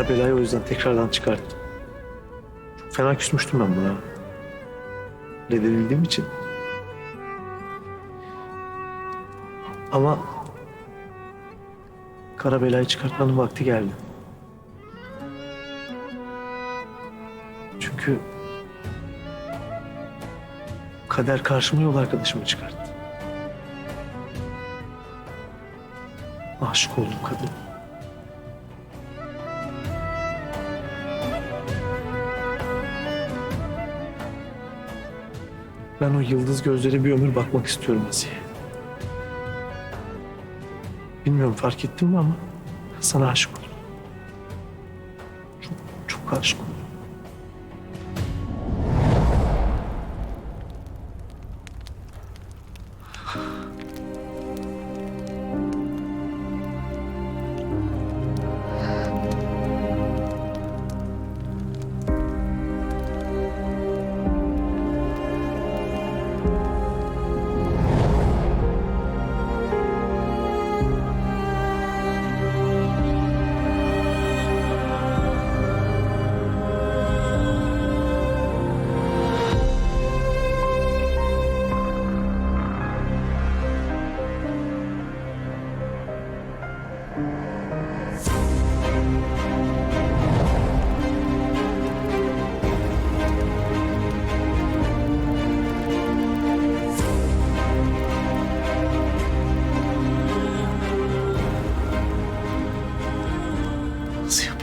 Kara belayı o yüzden tekrardan çıkarttım. Çok fena küsmüştüm ben buna. Reddedildiğim için. Ama kara belayı çıkartmanın vakti geldi. Çünkü kader karşıma yol arkadaşımı çıkarttı. Aşık oldum kadın. Ben o yıldız gözleri bir ömür bakmak istiyorum Asiye. Bilmiyorum fark ettin mi ama sana aşık oldum. Çok, çok aşık oldum.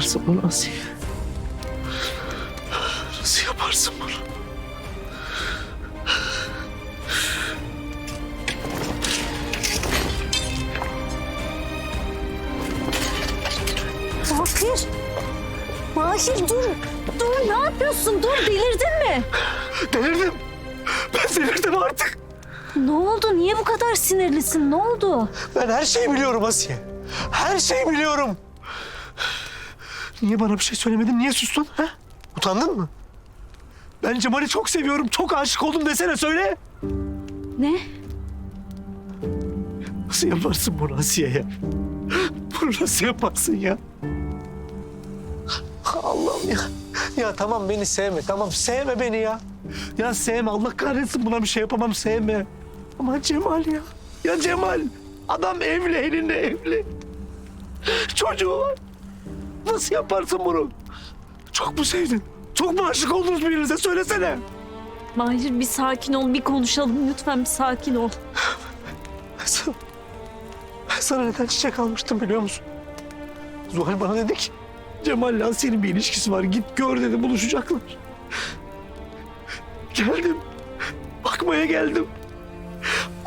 Yaparsın bunu Asiye? Nasıl yaparsın bunu? Mahir. Mahir dur. Dur ne yapıyorsun? Dur delirdin mi? Delirdim. Ben delirdim artık. Ne oldu? Niye bu kadar sinirlisin? Ne oldu? Ben her şeyi biliyorum Asiye. Her şeyi biliyorum. Niye bana bir şey söylemedin? Niye sustun? Ha? Utandın mı? Ben Cemal'i çok seviyorum. Çok aşık oldum desene söyle. Ne? Nasıl yaparsın bunu Asiye ya? Bunu nasıl yaparsın ya? Allah'ım ya. Ya tamam beni sevme. Tamam sevme beni ya. Ya sevme. Allah kahretsin buna bir şey yapamam sevme. Ama Cemal ya. Ya Cemal. Adam evli elinde evli. Çocuğu var. Nasıl yaparsın bunu? Çok mu sevdin? Çok mu aşık oldunuz birbirinize? Söylesene. Mahir bir sakin ol, bir konuşalım. Lütfen bir sakin ol. Ben sana, ben sana neden çiçek almıştım biliyor musun? Zuhal bana dedi ki Cemal'le Asiye'nin bir ilişkisi var. Git gör dedi buluşacaklar. Geldim. Bakmaya geldim.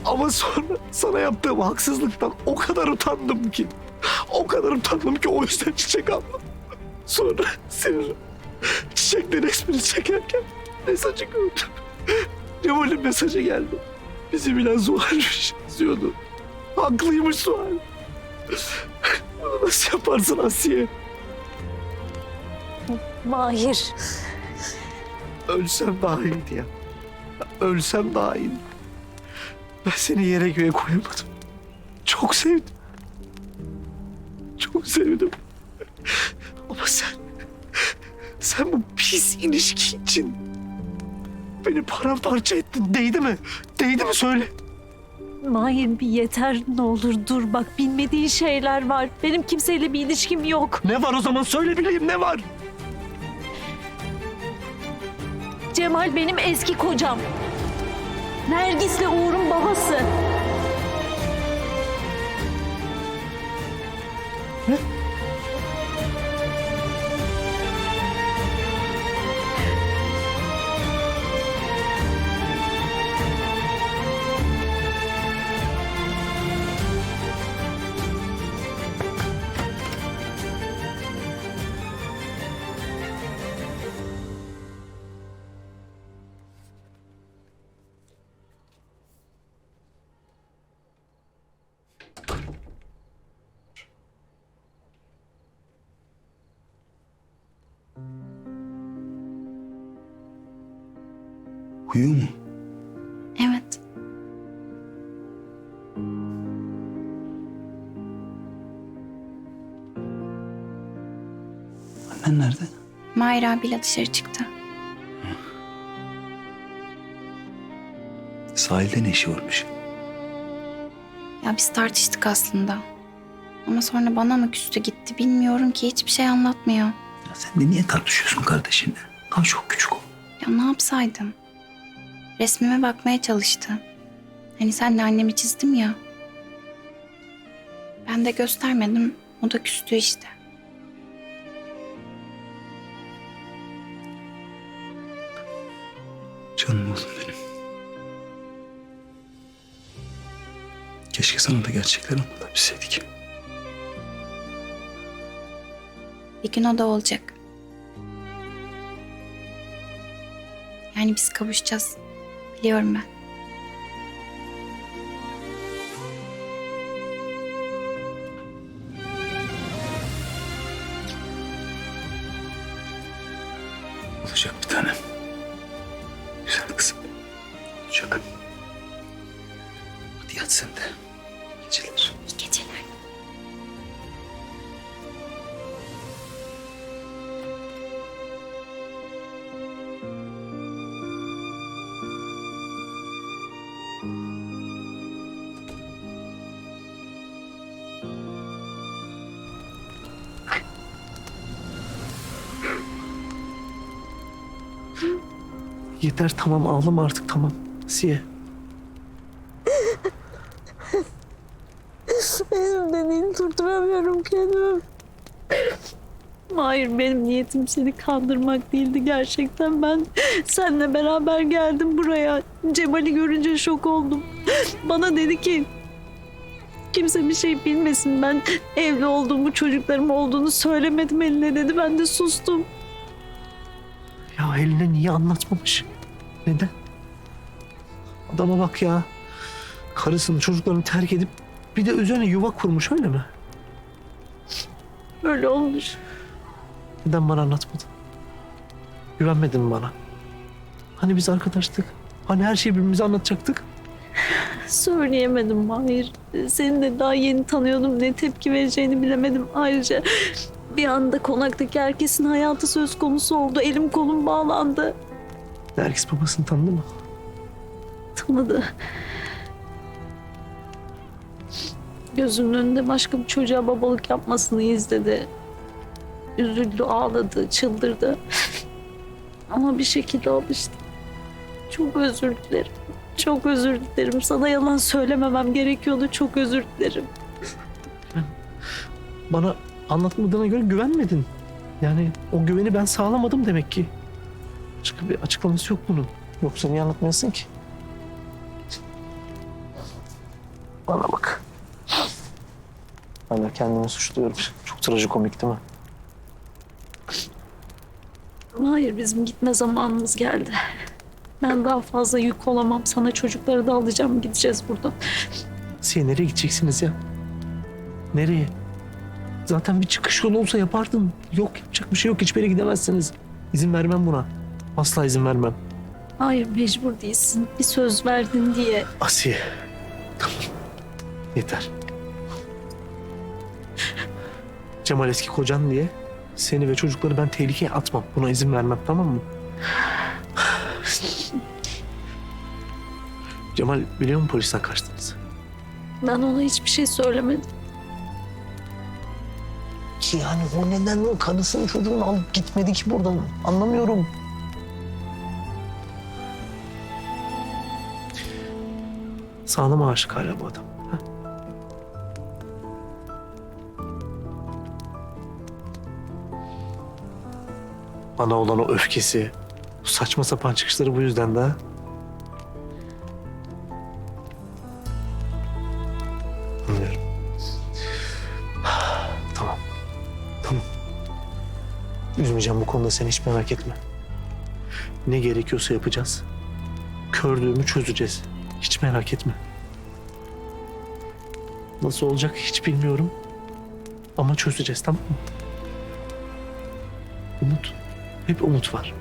Ama sonra sana yaptığım haksızlıktan o kadar utandım ki. O kadar utandım ki o yüzden çiçek aldım. Sonra senin çiçekten resmini çekerken mesajı gördüm. Cemal'in mesajı geldi. Bizi bilen Zuhal'miş yazıyordu. Haklıymış Zuhal. Bunu nasıl yaparsın Asiye? Mahir. Ölsem daha iyiydi ya. Ölsem daha iyiydi. Ben seni yere göğe koyamadım. Çok sevdim. Çok sevdim. Ama sen... Sen bu pis ilişki için... Beni paramparça ettin. Değdi mi? Değdi mi söyle. Mahir bir yeter ne olur dur bak bilmediğin şeyler var. Benim kimseyle bir ilişkim yok. Ne var o zaman söyle bileyim ne var? Cemal benim eski kocam. Nergis'le Uğur'un babası. Uyuyor mu? Evet. Ezimen nerede? Mahir abiyle dışarı çıktı. Sahilde ne işi varmış? Ya biz tartıştık aslında. Ama sonra bana mı küstü gitti bilmiyorum ki hiçbir şey anlatmıyor. Ya sen de niye tartışıyorsun kardeşinle? Daha çok küçük o. Ya ne yapsaydım? Resmime bakmaya çalıştı. Hani senle annemi çizdim ya. Ben de göstermedim. O da küstü işte. Canım oğlum benim. Keşke sana da gerçekleri anlatabilseydik. Bir gün o da olacak. Yani biz kavuşacağız. Biliyorum ben. Olacak bir tanem. Güzel kızım. Olacak. Hadi yat sen de. İyi Geceler. İyi geceler. Yeter tamam ağlama artık tamam. Asiye. Benim dediğini durduramıyorum kendimi. Hayır benim niyetim seni kandırmak değildi gerçekten. Ben seninle beraber geldim buraya. Cemal'i görünce şok oldum. Bana dedi ki kimse bir şey bilmesin. Ben evli olduğumu, çocuklarım olduğunu söylemedim eline dedi. Ben de sustum. Ya eline niye anlatmamış? Neden? Adama bak ya. Karısını çocuklarını terk edip bir de üzerine yuva kurmuş öyle mi? Öyle olmuş. Neden bana anlatmadın? Güvenmedin mi bana? Hani biz arkadaştık? Hani her şeyi birbirimize anlatacaktık? Söyleyemedim Mahir. Seni de daha yeni tanıyordum. Ne tepki vereceğini bilemedim. Ayrıca bir anda konaktaki herkesin hayatı söz konusu oldu. Elim kolum bağlandı. Nergis babasını tanıdı mı? Tanıdı. Gözünün önünde başka bir çocuğa babalık yapmasını izledi. Üzüldü, ağladı, çıldırdı. Ama bir şekilde alıştı. Çok özür dilerim. Çok özür dilerim. Sana yalan söylememem gerekiyordu. Çok özür dilerim. Bana anlatmadığına göre güvenmedin. Yani o güveni ben sağlamadım demek ki. Başka bir açıklaması yok bunun. Yoksa niye anlatmayasın ki? Bana bak. De kendimi suçluyorum. Çok trajikomik değil mi? Hayır bizim gitme zamanımız geldi. Ben daha fazla yük olamam. Sana çocukları da alacağım. Gideceğiz buradan. Siye nereye gideceksiniz ya? Nereye? Zaten bir çıkış yolu olsa yapardın. Yok yapacak bir şey yok. Hiçbir yere gidemezsiniz. İzin vermem buna. Asla izin vermem. Hayır mecbur değilsin. Bir söz verdin diye. Asiye. Tamam. Yeter. Cemal eski kocan diye seni ve çocukları ben tehlikeye atmam. Buna izin vermem tamam mı? Cemal biliyor mu polisten kaçtınız? Ben ona hiçbir şey söylemedim. Ki yani o neden karısını çocuğunu alıp gitmedi ki buradan? Anlamıyorum. Sağlam aşık hala bu adam. ha? Bana olan o öfkesi, o saçma sapan çıkışları bu yüzden de. Anlıyorum. Tamam. Tamam. Üzmeyeceğim bu konuda seni hiç merak etme. Ne gerekiyorsa yapacağız. Kördüğümü çözeceğiz. Hiç merak etme. Nasıl olacak hiç bilmiyorum. Ama çözeceğiz tamam mı? Umut. Hep umut var.